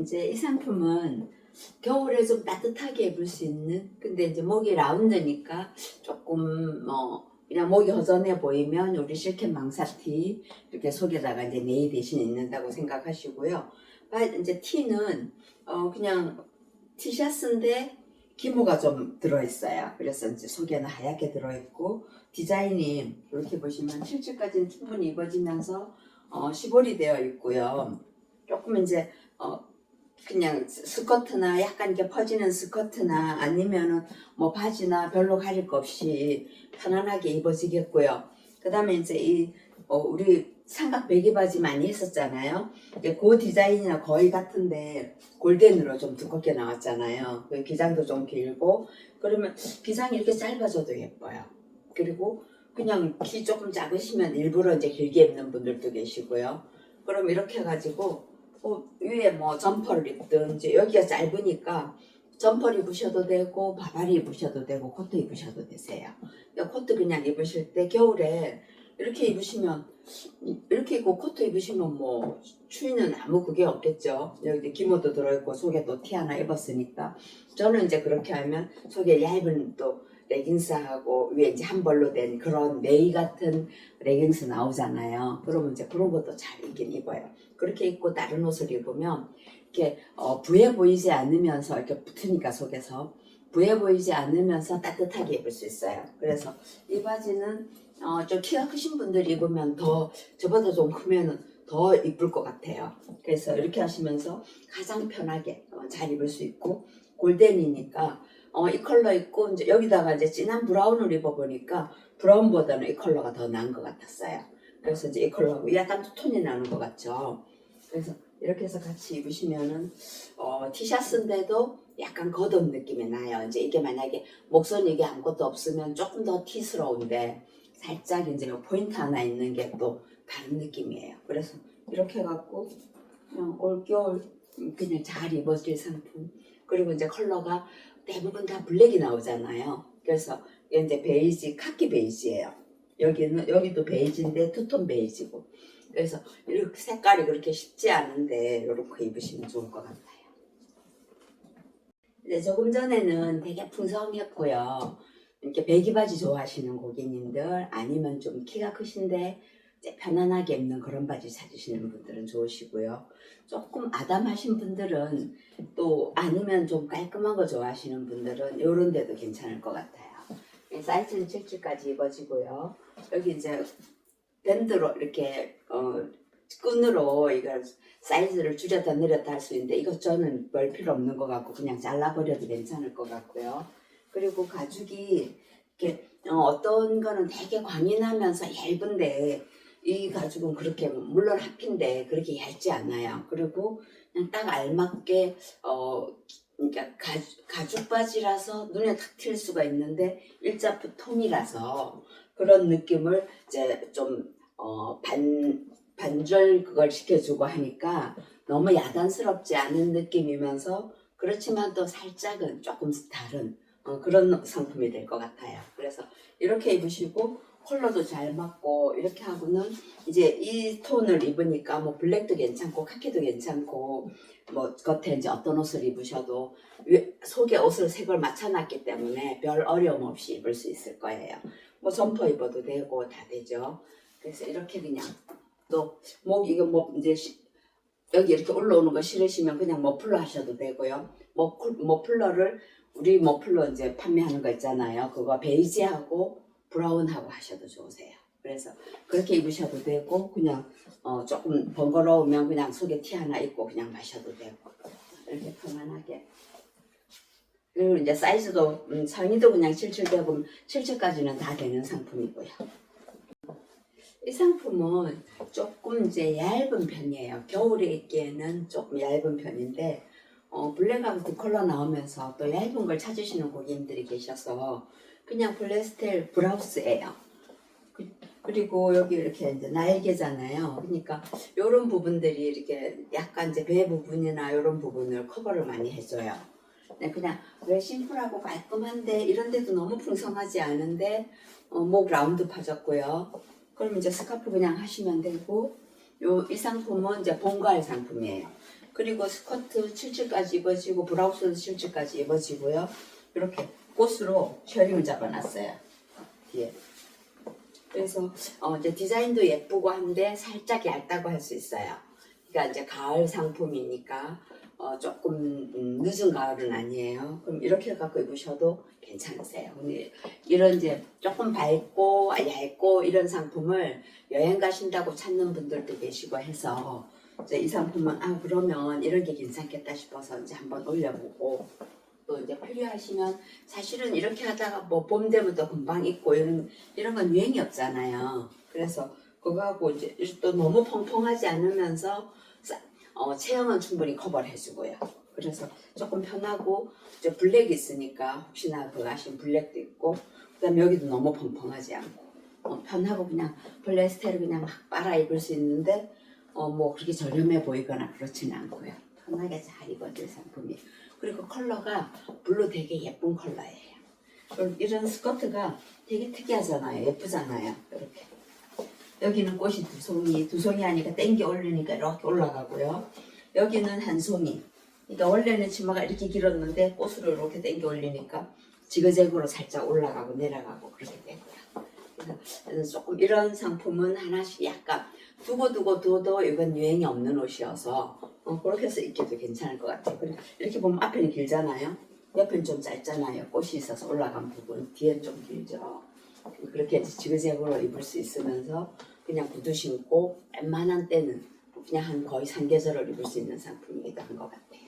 이제 이 상품은 겨울에 좀 따뜻하게 입을 수 있는 근데 이제 목이 라운드니까 조금 뭐 그냥 목이 허전해 보이면 우리 실켓 망사티 이렇게 속에다가 이제 네이 대신 입는다고 생각하시고요. 바- 이제 티는 어 그냥 티셔츠인데 기모가 좀 들어있어요. 그래서 이제 속에는 하얗게 들어있고 디자인이 이렇게 보시면 7층까지는 충분히 입어지면서 어, 시볼이 되어 있고요. 조금 이제 어, 그냥 스- 스커트나 약간 이렇게 퍼지는 스커트나 아니면은 뭐 바지나 별로 가릴 거 없이 편안하게 입어지겠고요. 그 다음에 이제 이 어, 우리 삼각 배기 바지 많이 했었잖아요. 이제 그 디자인이나 거의 같은데 골덴으로 좀 두껍게 나왔잖아요. 그 기장도 좀 길고 그러면 기장이 이렇게 짧아져도 예뻐요. 그리고 그냥 키 조금 작으시면 일부러 이제 길게 입는 분들도 계시고요. 그럼 이렇게 해가지고 어, 위에 뭐 점퍼를 입든 이제 여기가 짧으니까 점퍼를 입으셔도 되고 바바리 입으셔도 되고 코트 입으셔도 되세요. 그러니까 코트 그냥 입으실 때 겨울에 이렇게 입으시면 이렇게 입고 코트 입으시면 뭐 추위는 아무 그게 없겠죠. 여기 기모도 들어있고 속에 또 티 하나 입었으니까 저는 이제 그렇게 하면 속에 얇은 또 레깅스하고 위에 이제 한 벌로 된 그런 네이 같은 레깅스 나오잖아요. 그러면 이제 그런 것도 잘 입긴 입어요. 그렇게 입고 다른 옷을 입으면 이렇게 어, 부해 보이지 않으면서 이렇게 붙으니까 속에서 부해 보이지 않으면서 따뜻하게 입을 수 있어요. 그래서 이 바지는 어, 좀 키가 크신 분들이 입으면 더 저보다 좀 크면은 더 이쁠 것 같아요. 그래서 이렇게 하시면서 가장 편하게 어, 잘 입을 수 있고 골덴이니까 어, 이 컬러 입고 이제 여기다가 이제 진한 브라운을 입어보니까 브라운보다는 이 컬러가 더 나은 것 같았어요. 그래서 이제 이 컬러하고 약간 톤이 나는 것 같죠. 그래서 이렇게 해서 같이 입으시면은 어, 티셔츠인데도 약간 겉옷 느낌이 나요. 이제 이게 만약에 목선 이게 아무것도 없으면 조금 더 티스러운데 살짝 이제 뭐 포인트 하나 있는 게 또 다른 느낌이에요. 그래서 이렇게 해갖고 그냥 올겨울 그냥 잘 입어질 상품. 그리고 이제 컬러가 대부분 다 블랙이 나오잖아요. 그래서 이제 베이지, 카키 베이지예요. 여기는 여기도 베이지인데 투톤 베이지고. 그래서 이렇게 색깔이 그렇게 쉽지 않은데 이렇게 입으시면 좋을 것 같아요. 이제 조금 전에는 되게 풍성했고요. 이렇게 배기 바지 좋아하시는 고객님들 아니면 좀 키가 크신데 편안하게 입는 그런 바지 찾으시는 분들은 좋으시고요. 조금 아담하신 분들은 또 아니면 좀 깔끔한 거 좋아하시는 분들은 이런 데도 괜찮을 것 같아요. 이 사이즈는 7주까지 입어지고요. 여기 이제 밴드로 이렇게 어, 끈으로 이걸 사이즈를 줄였다 내렸다 할 수 있는데 이거 저는 별 필요 없는 것 같고 그냥 잘라버려도 괜찮을 것 같고요. 그리고 가죽이 이렇게 어, 떤 거는 되게 광이 나면서 얇은데 이 가죽은 그렇게 물론 합인데 그렇게 얇지 않아요. 그리고 그냥 딱 알맞게 어 그러니까 가죽, 가죽 바지라서 눈에 탁 튈 수가 있는데 일자프 톤이라서 그런 느낌을 이제 좀 어 반 반절 그걸 시켜주고 하니까 너무 야단스럽지 않은 느낌이면서 그렇지만 또 살짝은 조금 다른 어, 그런 상품이 될 것 같아요. 그래서 이렇게 입으시고 컬러도 잘 맞고 이렇게 하고는 이제 이 톤을 입으니까 뭐 블랙도 괜찮고 카키도 괜찮고 뭐 겉에 이제 어떤 옷을 입으셔도 위- 속에 옷을 색을 맞춰놨기 때문에 별 어려움 없이 입을 수 있을 거예요. 뭐 점퍼 입어도 되고 다 되죠. 그래서 이렇게 그냥 또목 이거 뭐 이제 시- 여기 이렇게 올라오는 거 싫으시면 그냥 머플러 하셔도 되고요. 머플, 머플러를 우리 머플러 이제 판매하는 거 있잖아요. 그거 베이지하고 브라운하고 하셔도 좋으세요. 그래서 그렇게 입으셔도 되고 그냥 어, 조금 번거로우면 그냥 속에 티 하나 입고 그냥 마셔도 되고 이렇게 편안하게 그리고 이제 사이즈도 음, 상의도 그냥 77되고 77까지는 다 되는 상품이고요. 이 상품은 조금 이제 얇은 편이에요. 겨울에 입기에는 조금 얇은 편인데 어, 블랙하고 두 컬러 나오면서 또 얇은 걸 찾으시는 고객님들이 계셔서 그냥 블레스텔 브라우스예요. 그, 그리고 여기 이렇게 이제 날개잖아요. 그러니까 이런 부분들이 이렇게 약간 이제 배 부분이나 이런 부분을 커버를 많이 해줘요. 네, 그냥 왜 심플하고 깔끔한데 이런 데도 너무 풍성하지 않은데 어, 목 라운드 파졌고요. 그럼 이제 스카프 그냥 하시면 되고 요 이 상품은 이제 봄가을 상품이에요. 그리고 스커트 7칠까지 입어지고 브라우스도 7칠까지 입어지고요. 이렇게 꽃으로 셔링을 잡아놨어요. 뒤에. 그래서 어, 이제 디자인도 예쁘고 한데 살짝 얇다고 할 수 있어요. 그러니까 이제 가을 상품이니까 어, 조금 음, 늦은 가을은 아니에요. 그럼 이렇게 갖고 입으셔도 괜찮으세요. 근데 이런 이제 조금 밝고 얇고 이런 상품을 여행 가신다고 찾는 분들도 계시고 해서 이제 이 상품은 아 그러면 이런 게 괜찮겠다 싶어서 이제 한번 올려보고 또 이제 필요하시면 사실은 이렇게 하다가 뭐 봄 되면 또 금방 입고 이런 이런 건 유행이 없잖아요. 그래서 그거하고 이제 또 너무 펑펑하지 않으면서 싸- 어, 체형은 충분히 커버를 해주고요. 그래서 조금 편하고 이제 블랙이 있으니까 혹시나 그거 하신 블랙도 있고 그다음에 여기도 너무 펑펑하지 않고 어, 편하고 그냥 폴리에스테를 그냥 막 빨아 입을 수 있는데 어, 뭐 그렇게 저렴해 보이거나 그렇지는 않고요. 편하게 잘 입어질 상품이. 그리고 컬러가 블루 되게 예쁜 컬러예요. 이런 스커트가 되게 특이하잖아요. 예쁘잖아요. 이렇게. 여기는 꽃이 두 송이, 두 송이 하니까 땡겨 올리니까 이렇게 올라가고요. 여기는 한 송이. 그러니까 원래는 치마가 이렇게 길었는데 꽃으로 이렇게 땡겨 올리니까 지그재그로 살짝 올라가고 내려가고 그렇게 되고요. 그래서, 조금 이런 상품은 하나씩 약간 두고두고 둬도 이건 유행이 없는 옷이어서 어, 그렇게 해서 입기도 괜찮을 것 같아요. 이렇게 보면 앞에는 길잖아요. 옆에는 좀 짧잖아요. 꽃이 있어서 올라간 부분. 뒤에는 좀 길죠. 그렇게 지그재그로 입을 수 있으면서 그냥 구두 신고 웬만한 때는 그냥 한 거의 상계절을 입을 수 있는 상품이기도 한 것 같아요.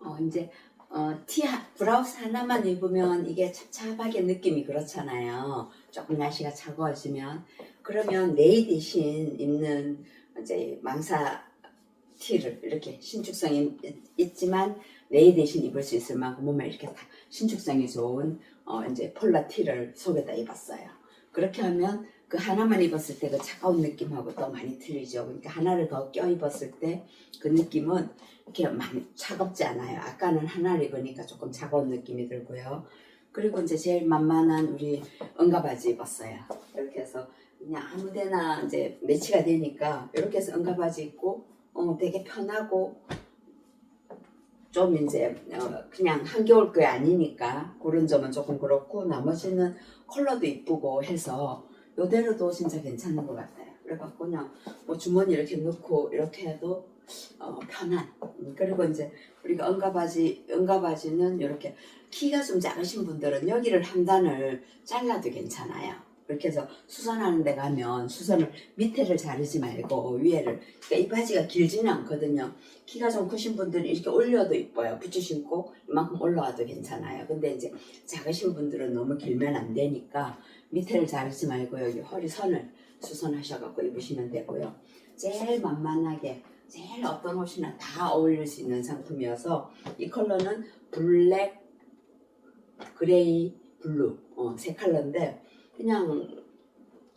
어, 이제 어, 티 하- 브라우스 하나만 입으면 이게 찹찹하게 느낌이 그렇잖아요. 조금 날씨가 차가워지면 그러면 네이 대신 입는 이제 망사 티를 이렇게 신축성이 있- 있지만 네이 대신 입을 수 있을 만큼 몸에 이렇게 다 신축성이 좋은 어, 이제 폴라 티를 속에다 입었어요. 그렇게 하면 그 하나만 입었을 때 그 차가운 느낌하고 또 많이 틀리죠. 그러니까 하나를 더 껴 입었을 때 그 느낌은 이렇게 많이 차갑지 않아요. 아까는 하나를 입으니까 조금 차가운 느낌이 들고요. 그리고 이제 제일 만만한 우리 응가바지 입었어요. 이렇게 해서 그냥 아무데나 이제 매치가 되니까 이렇게 해서 응가바지 입고 어, 되게 편하고 좀 이제 어, 그냥 한겨울 거 아니니까 그런 점은 조금 그렇고 나머지는 컬러도 이쁘고 해서 이대로도 진짜 괜찮은 것 같아요. 그래갖고 그냥 뭐 주머니 이렇게 넣고 이렇게 해도 어, 편한. 음, 그리고 이제 우리가 응가바지 응가바지는 이렇게 키가 좀 작으신 분들은 여기를 한 단을 잘라도 괜찮아요. 그렇게 해서 수선하는 데 가면 수선을 밑에를 자르지 말고 위에를 그러니까 이 바지가 길지는 않거든요. 키가 좀 크신 분들은 이렇게 올려도 이뻐요. 부츠 신고 이만큼 올라와도 괜찮아요. 근데 이제 작으신 분들은 너무 길면 안 되니까 밑에를 자르지 말고 여기 허리 선을 수선하셔갖고 입으시면 되고요. 제일 만만하게 제일 어떤 옷이나 다 어울릴 수 있는 상품이어서 이 컬러는 블랙, 그레이, 블루 어, 세 컬러인데 그냥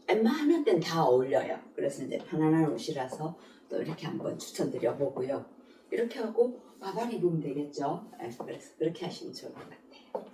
웬만한 땐 다 어울려요. 그래서 이제 편안한 옷이라서 또 이렇게 한번 추천드려 보고요. 이렇게 하고 바바리 입으면 되겠죠. 예, 그래서 그렇게 하시면 좋을 것 같아요.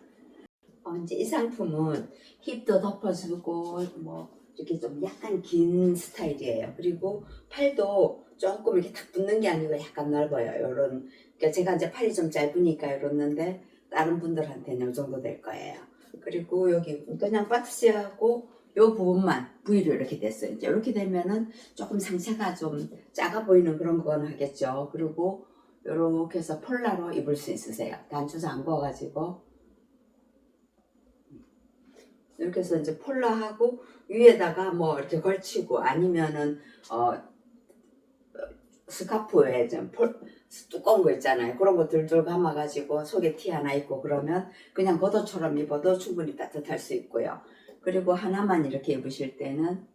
어, 이제 이 상품은 힙도 덮어주고 뭐 이렇게 좀 약간 긴 스타일이에요. 그리고 팔도 조금 이렇게 탁 붙는 게 아니고 약간 넓어요. 요런 그러니까 제가 이제 팔이 좀 짧으니까 이렇는데 다른 분들한테는 이 정도 될 거예요. 그리고 여기 그냥 박스하고 요 부분만 V로 이렇게 됐어요. 이제 이렇게 되면은 조금 상체가 좀 작아 보이는 그런 건 하겠죠. 그리고 이렇게 해서 폴라로 입을 수 있으세요. 단추 잠궈가지고 이렇게 해서 이제 폴라하고 위에다가 뭐 이렇게 걸치고 아니면은 어 스카프에 좀 폴, 두꺼운 거 있잖아요. 그런 거 들들 감아가지고 속에 티 하나 입고 그러면 그냥 겉옷처럼 입어도 충분히 따뜻할 수 있고요. 그리고 하나만 이렇게 입으실 때는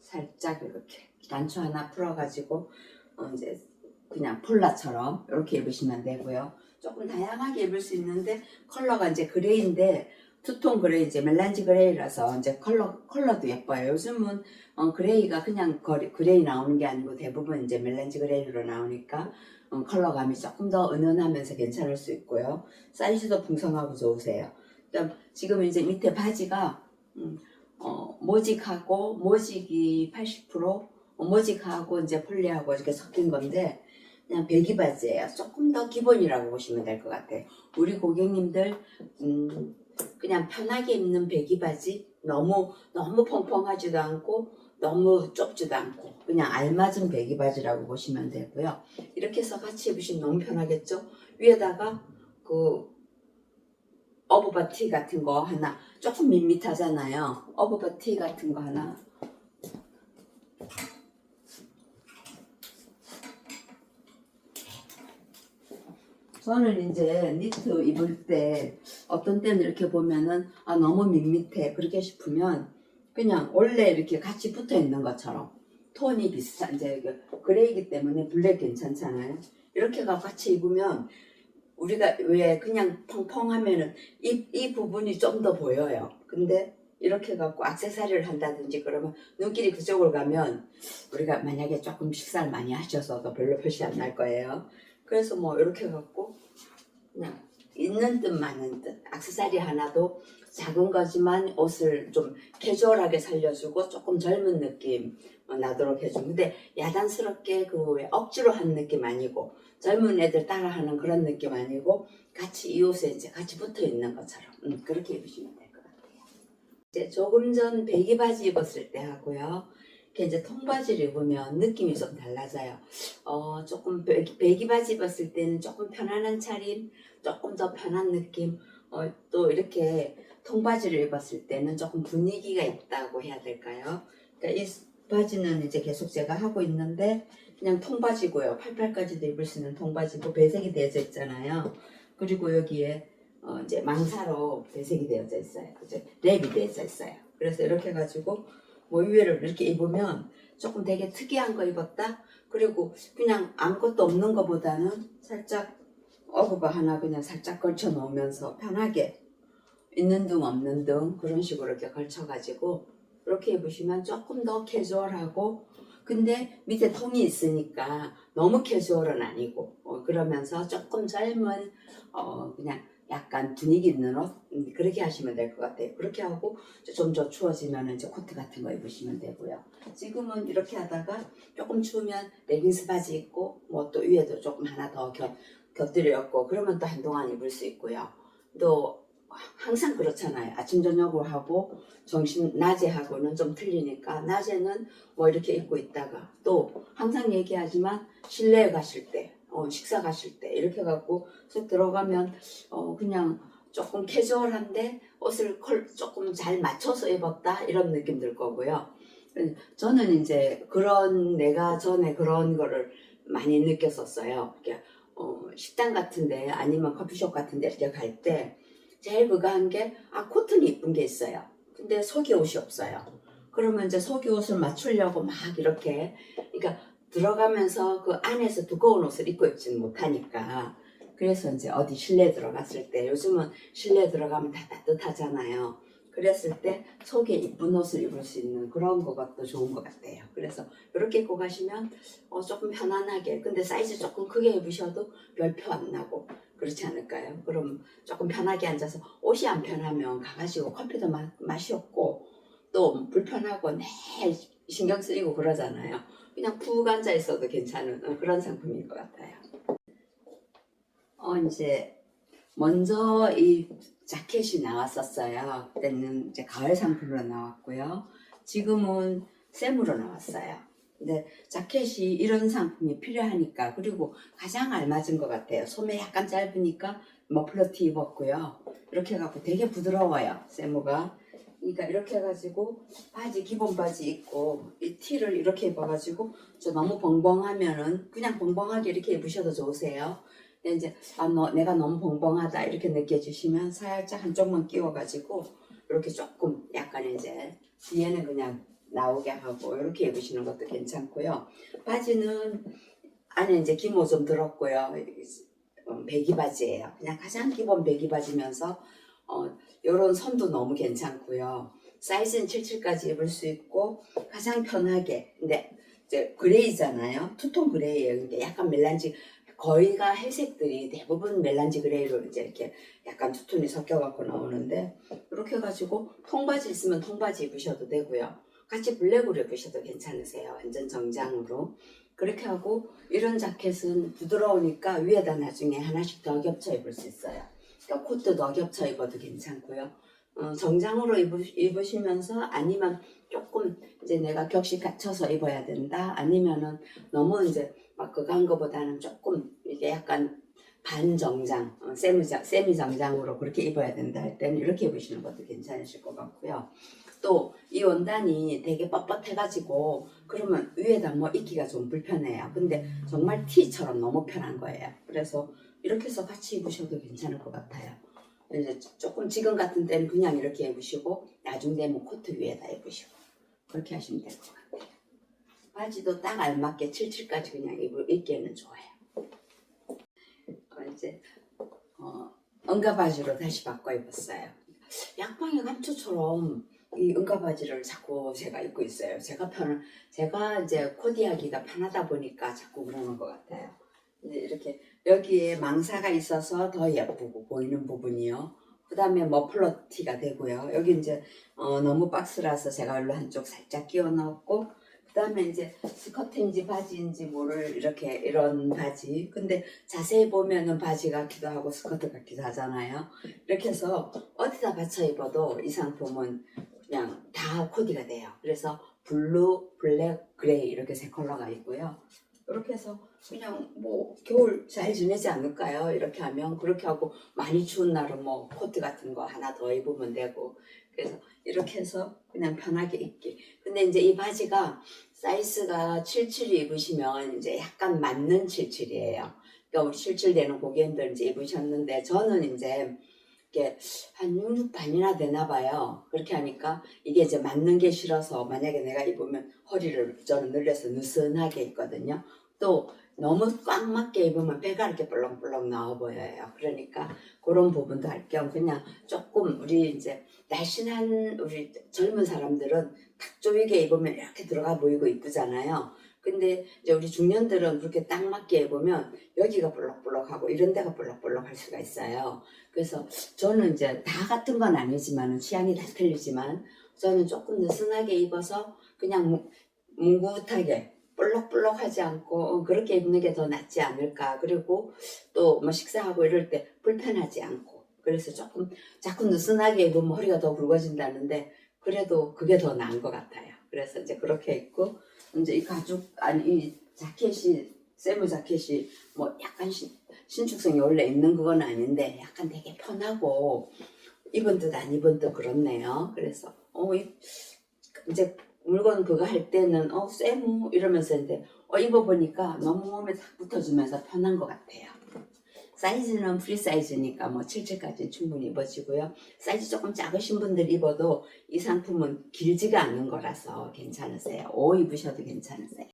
살짝 이렇게 단추 하나 풀어가지고 어 이제 그냥 폴라처럼 이렇게 입으시면 되고요. 조금 다양하게 입을 수 있는데 컬러가 이제 그레이인데 투톤 그레이 이제 멜란지 그레이라서 이제 컬러 컬러도 예뻐요. 요즘은 어, 그레이가 그냥 거리- 그레이 나오는 게 아니고 대부분 이제 멜란지 그레이로 나오니까 어, 컬러감이 조금 더 은은하면서 괜찮을 수 있고요. 사이즈도 풍성하고 좋으세요. 그다음 지금 이제 밑에 바지가 음, 어, 모직하고 모직이 80% 어, 모직하고 이제 폴리하고 이렇게 섞인 건데 그냥 배기 바지예요. 조금 더 기본이라고 보시면 될 것 같아요. 우리 고객님들 음, 그냥 편하게 입는 배기 바지 너무 너무 펑펑하지도 않고 너무 좁지도 않고 그냥 알맞은 배기 바지라고 보시면 되고요. 이렇게 해서 같이 입으시면 너무 편하겠죠? 위에다가 그 어부바 티 같은 거 하나 조금 밋밋하잖아요. 어부바 티 같은 거 하나 저는 이제 니트 입을 때 어떤 때는 이렇게 보면은 아 너무 밋밋해 그렇게 싶으면 그냥 원래 이렇게 같이 붙어 있는 것처럼 톤이 비슷한 이제 그 그레이기 때문에 블랙 괜찮잖아요. 이렇게가 같이 입으면 우리가 왜 그냥 펑펑하면은 이, 이 부분이 좀 더 보여요. 근데 이렇게 갖고 악세사리를 한다든지 그러면 눈길이 그쪽으로 가면 우리가 만약에 조금 식사를 많이 하셔서도 별로 표시 안 날 거예요. 그래서 뭐 이렇게 갖고 그냥 있는 듯 마는 듯 악세사리 하나도 작은 거지만 옷을 좀 캐주얼하게 살려주고 조금 젊은 느낌 어, 나도록 해주고 근데 야단스럽게 그왜 억지로 한 느낌 아니고 젊은 애들 따라하는 그런 느낌 아니고 같이 이 옷에 이제 같이 붙어 있는 것처럼 음, 그렇게 입으시면 될것 같아요. 이제 조금 전 배기 바지 입었을 때 하고요. 이렇게 이제 통바지를 입으면 느낌이 좀 달라져요. 어, 조금 배기, 바지 입었을 때는 조금 편안한 차림, 조금 더 편한 느낌, 어, 또 이렇게 통바지를 입었을 때는 조금 분위기가 있다고 해야 될까요? 그러니까 이 바지는 이제 계속 제가 하고 있는데 그냥 통바지고요. 팔팔까지도 입을 수 있는 통바지고 배색이 되어져 있잖아요. 그리고 여기에 어, 이제 망사로 배색이 되어져 있어요. 이제 랩이 되어져 있어요. 그래서 이렇게 해가지고 뭐 위에를 이렇게 입으면 조금 되게 특이한 거 입었다. 그리고 그냥 아무것도 없는 것보다는 살짝 어부바 하나 그냥 살짝 걸쳐 놓으면서 편하게 있는 등 없는 등 그런 식으로 이렇게 걸쳐 가지고 이렇게 입으시면 조금 더 캐주얼하고 근데 밑에 통이 있으니까 너무 캐주얼은 아니고 어, 그러면서 조금 젊은 어, 그냥 약간 분위기 있는 옷 음, 그렇게 하시면 될 것 같아요. 그렇게 하고 좀 더 추워지면 이제 코트 같은 거 입으시면 되고요. 지금은 이렇게 하다가 조금 추우면 레깅스 바지 입고 뭐 또 위에도 조금 하나 더 곁, 곁들여 입고 그러면 또 한동안 입을 수 있고요. 또 항상 그렇잖아요. 아침 저녁으로 하고 정신 낮에 하고는 좀 틀리니까 낮에는 뭐 이렇게 입고 있다가 또 항상 얘기하지만 실내에 가실 때 어, 식사 가실 때 이렇게 갖고 쑥 들어가면 어, 그냥 조금 캐주얼한데 옷을 컬 조금 잘 맞춰서 입었다 이런 느낌 들 거고요. 저는 이제 그런 내가 전에 그런 거를 많이 느꼈었어요. 이렇게 어, 식당 같은데 아니면 커피숍 같은데 이렇게 갈 때 제일 그거 한 게 아 코트는 이쁜 게 있어요. 근데 속이 옷이 없어요. 그러면 이제 속이 옷을 맞추려고 막 이렇게 그러니까 들어가면서 그 안에서 두꺼운 옷을 입고 입지는 못하니까 그래서 이제 어디 실내 들어갔을 때 요즘은 실내 들어가면 다 따뜻하잖아요. 그랬을 때 속에 이쁜 옷을 입을 수 있는 그런 또 좋은 것 같아요. 그래서 이렇게 입고 가시면 어, 조금 편안하게 근데 사이즈 조금 크게 입으셔도 별표 안 나고 그렇지 않을까요? 그럼 조금 편하게 앉아서 옷이 안 편하면 가가지고 커피도 마, 맛이 없고 또 불편하고 내 신경 쓰이고 그러잖아요. 그냥 푹 앉아 있어도 괜찮은 어, 그런 상품인 것 같아요. 어 이제 먼저 이 자켓이 나왔었어요. 그때는 이제 가을 상품으로 나왔고요. 지금은 샘으로 나왔어요. 근데 자켓이 이런 상품이 필요하니까 그리고 가장 알맞은 것 같아요. 소매 약간 짧으니까 머플러 티 입었고요. 이렇게 해갖고 되게 부드러워요. 세무가. 그러니까 이렇게 해가지고 바지 기본 바지 입고 이 티를 이렇게 입어가지고 저 너무 벙벙하면은 그냥 벙벙하게 이렇게 입으셔도 좋으세요. 근데 이제 아, 너, 내가 너무 벙벙하다 이렇게 느껴지시면 살짝 한쪽만 끼워가지고 이렇게 조금 약간 이제 뒤에는 그냥 나오게 하고 이렇게 입으시는 것도 괜찮고요. 바지는 안에 이제 기모 좀 들었고요. 어, 배기 바지예요. 그냥 가장 기본 배기 바지면서 어, 이런 선도 너무 괜찮고요. 사이즈는 77까지 입을 수 있고 가장 편하게 근데 이제 그레이잖아요. 투톤 그레이예요. 그러니까 약간 멜란지 거의가 회색들이 대부분 멜란지 그레이로 이제 이렇게 약간 투톤이 섞여갖고 나오는데 이렇게 해가지고 통바지 있으면 통바지 입으셔도 되고요. 같이 블랙으로 입으셔도 괜찮으세요. 완전 정장으로. 그렇게 하고 이런 자켓은 부드러우니까 위에다 나중에 하나씩 더 겹쳐 입을 수 있어요. 코트 더 겹쳐 입어도 괜찮고요. 어, 정장으로 입으, 입으 시면서 아니면 조금 이제 내가 격식 갖춰서 입어야 된다. 아니면은 너무 이제 막 그거 한 거보다는 조금 이게 약간 반정장, 어, 세미, 세미 정장으로 그렇게 입어야 된다 할 때는 이렇게 입으시는 것도 괜찮으실 것 같고요. 또 이 원단이 되게 뻣뻣해가지고 그러면 위에다 뭐 입기가 좀 불편해요. 근데 정말 티처럼 너무 편한 거예요. 그래서 이렇게 해서 같이 입으셔도 괜찮을 것 같아요. 이제 조금 지금 같은 때는 그냥 이렇게 입으시고 나중 되면 코트 위에다 입으시고 그렇게 하시면 될 것 같아요. 바지도 딱 알맞게 77까지 그냥 입을, 입기에는 좋아요. 어, 이제 어, 응가 바지로 다시 바꿔 입었어요. 양방의 감초처럼 이 응가 바지를 자꾸 제가 입고 있어요. 제가 편 제가 이제 코디하기가 편하다 보니까 자꾸 그러는 것 같아요. 이제 이렇게 여기에 망사가 있어서 더 예쁘고 보이는 부분이요. 그 다음에 머플러 티가 되고요. 여기 이제 어, 너무 박스라서 제가 일로 한쪽 살짝 끼워 넣었고 그 다음에 이제 스커트인지 바지인지 모를 이렇게 이런 바지 근데 자세히 보면은 바지 같기도 하고 스커트 같기도 하잖아요 이렇게 해서 어디다 받쳐 입어도 이 상품은 그냥 다 코디가 돼요 그래서 블루, 블랙, 그레이 이렇게 세 컬러가 있고요 이렇게 해서 그냥 뭐 겨울 잘 지내지 않을까요? 이렇게 하면 그렇게 하고 많이 추운 날은 뭐 코트 같은 거 하나 더 입으면 되고 그래서 이렇게 해서 그냥 편하게 입기. 근데 이제 이 바지가 사이즈가 77 입으시면 이제 약간 맞는 77이에요. 그러니까 우리 77 되는 고객님들 이제 입으셨는데 저는 이제 이게 한 66 반이나 되나 봐요. 그렇게 하니까 이게 이제 맞는 게 싫어서 만약에 내가 입으면 허리를 저는 늘려서 느슨하게 입거든요. 또 너무 꽉 맞게 입으면 배가 이렇게 볼렁볼렁 나와 보여요. 그러니까 그런 부분도 할 겸 그냥 조금 우리 이제 날씬한 우리 젊은 사람들은 탁 조이게 입으면 이렇게 들어가 보이고 이쁘잖아요. 근데 이제 우리 중년들은 그렇게 딱 맞게 입으면 여기가 볼록볼록하고 이런 데가 볼록볼록할 수가 있어요. 그래서 저는 이제 다 같은 건 아니지만 취향이 다 틀리지만 저는 조금 느슨하게 입어서 그냥 무- 뭉긋하게 볼록볼록하지 않고 어, 그렇게 입는 게 더 낫지 않을까. 그리고 또 뭐 식사하고 이럴 때 불편하지 않고. 그래서 조금 자꾸 느슨하게 입으면 허리가 더 굵어진다는데 그래도 그게 더 나은 것 같아요. 그래서 이제 그렇게 입고 이제 이 가죽 아니 이 자켓이 세무 자켓이 뭐 약간 신, 신축성이 원래 있는 그건 아닌데 약간 되게 편하고 입은 듯 안 입은 듯 그렇네요. 그래서 어 이- 이제 물건 그거 할 때는 어 세무 이러면서 했는데 어 입어보니까 너무 몸에 딱 붙어주면서 편한 것 같아요. 사이즈는 프리 사이즈니까 뭐 77까지 충분히 입어지고요. 사이즈 조금 작으신 분들 입어도 이 상품은 길지가 않은 거라서 괜찮으세요. 오 입으셔도 괜찮으세요.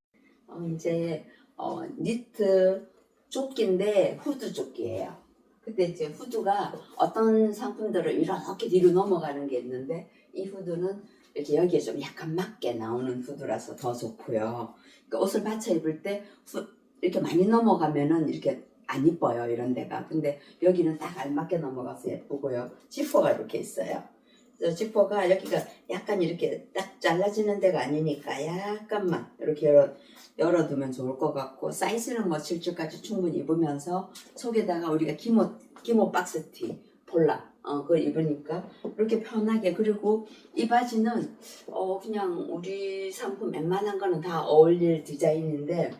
어, 이제 어, 니트 조끼인데 후드 조끼예요. 근데 이제 후드가 어떤 상품들은 이렇게 뒤로 넘어가는 게 있는데 이 후드는 이렇게 여기에 좀 약간 맞게 나오는 후드라서 더 좋고요. 그러니까 옷을 받쳐 입을 때 후- 이렇게 많이 넘어가면은 이렇게 안 이뻐요 이런 데가. 근데 여기는 딱 알맞게 넘어가서 예쁘고요. 지퍼가 이렇게 있어요. 지퍼가 여기가 약간 이렇게 딱 잘라지는 데가 아니니까 약간만 이렇게 열어, 열어두면 좋을 것 같고 사이즈는 뭐 77까지 충분히 입으면서 속에다가 우리가 기모 기모 박스티 폴라 어 그걸 입으니까 이렇게 편하게 그리고 이 바지는 어 그냥 우리 상품 웬만한 거는 다 어울릴 디자인인데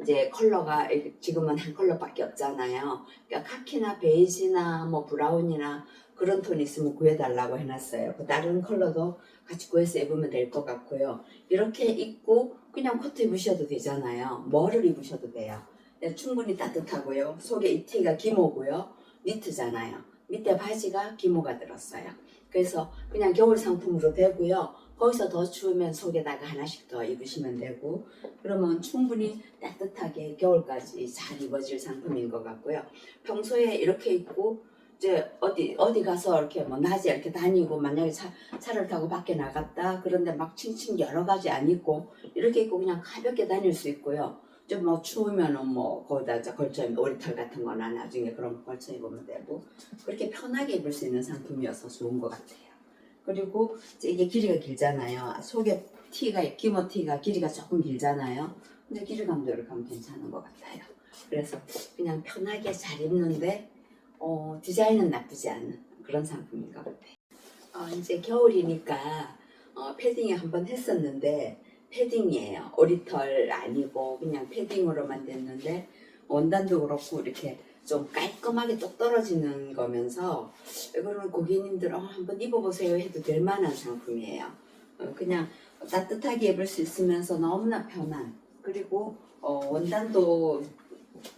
이제 컬러가 지금은 한 컬러밖에 없잖아요. 그러니까 카키나 베이지나 뭐 브라운이나 그런 톤 있으면 구해달라고 해놨어요. 그 다른 컬러도 같이 구해서 입으면 될 것 같고요. 이렇게 입고 그냥 코트 입으셔도 되잖아요. 뭐를 입으셔도 돼요. 네, 충분히 따뜻하고요. 속에 이 티가 기모고요. 니트잖아요. 밑에 바지가 기모가 들었어요. 그래서 그냥 겨울 상품으로 되고요. 거기서 더 추우면 속에다가 하나씩 더 입으시면 되고 그러면 충분히 따뜻하게 겨울까지 잘 입어질 상품인 것 같고요. 평소에 이렇게 입고 이제 어디 어디 가서 이렇게 뭐 낮에 이렇게 다니고 만약에 차, 차를 타고 밖에 나갔다 그런데 막 칭칭 여러 가지 안 입고 이렇게 입고 그냥 가볍게 다닐 수 있고요. 좀 뭐 추우면은 뭐 거기다 이제 걸쳐 입 오리털 같은 거나 나중에 그런 거 걸쳐 입으면 되고 그렇게 편하게 입을 수 있는 상품이어서 좋은 것 같아요. 그리고 이게 길이가 길잖아요. 속에 티가 기모 티가 길이가 조금 길잖아요. 근데 길이감도 이렇게 하면 괜찮은 것 같아요. 그래서 그냥 편하게 잘 입는데 어, 디자인은 나쁘지 않은 그런 상품인 것 같아요. 어, 이제 겨울이니까 어, 패딩에 한번 했었는데 패딩이에요. 오리털 아니고 그냥 패딩으로 만 됐는데 원단도 그렇고 이렇게 좀 깔끔하게 똑 떨어지는 거면서 이거는 고객님들 어, 한번 입어보세요 해도 될 만한 상품이에요. 어, 그냥 따뜻하게 입을 수 있으면서 너무나 편한 그리고 어, 원단도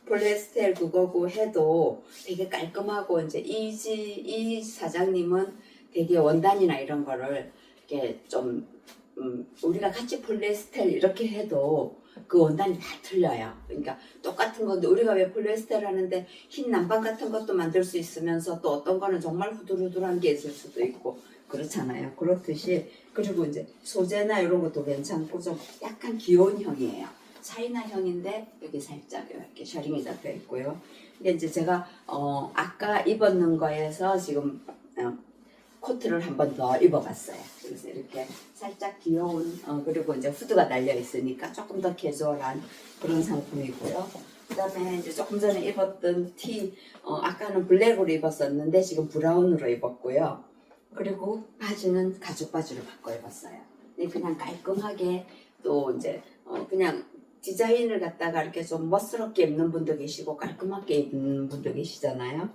폴리에스테르 그거고 해도 되게 깔끔하고 이제 이지 이 사장님은 되게 원단이나 이런 거를 이렇게 좀 음, 우리가 같이 폴리에스테르 이렇게 해도 그 원단이 다 틀려요. 그러니까 똑같은 건데 우리가 왜 폴리에스테르 하는데 흰 남방 같은 것도 만들 수 있으면서 또 어떤 거는 정말 후들후들한 게 있을 수도 있고 그렇잖아요. 그렇듯이 그리고 이제 소재나 이런 것도 괜찮고 좀 약간 귀여운 형이에요. 차이나 형인데 여기 살짝 이렇게 셔링이 잡혀 있고요. 근데 이제 제가 어 아까 입었는 거에서 지금 어, 코트를 한 번 더 입어봤어요. 그래서 이렇게 살짝 귀여운 어, 그리고 이제 후드가 달려 있으니까 조금 더 캐주얼한 그런 상품이고요. 그다음에 이제 조금 전에 입었던 티 어, 아까는 블랙으로 입었었는데 지금 브라운으로 입었고요. 그리고 바지는 가죽 바지로 바꿔 입었어요. 근데 그냥 깔끔하게 또 이제 어, 그냥 디자인을 갖다가 이렇게 좀 멋스럽게 입는 분도 계시고 깔끔하게 입는 분도 계시잖아요.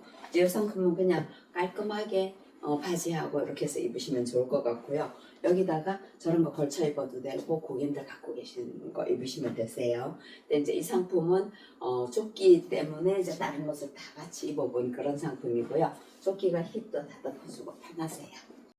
상품은 그냥 깔끔하게 어, 바지하고 이렇게 해서 입으시면 좋을 것 같고요. 여기다가 저런 거 걸쳐 입어도 되고 고객님들 갖고 계시는 거 입으시면 되세요. 근데 이제 이 상품은 어, 조끼 때문에 이제 다른 것을 다 같이 입어본 그런 상품이고요. 조끼가 힙도 다 덮어주고 편하세요.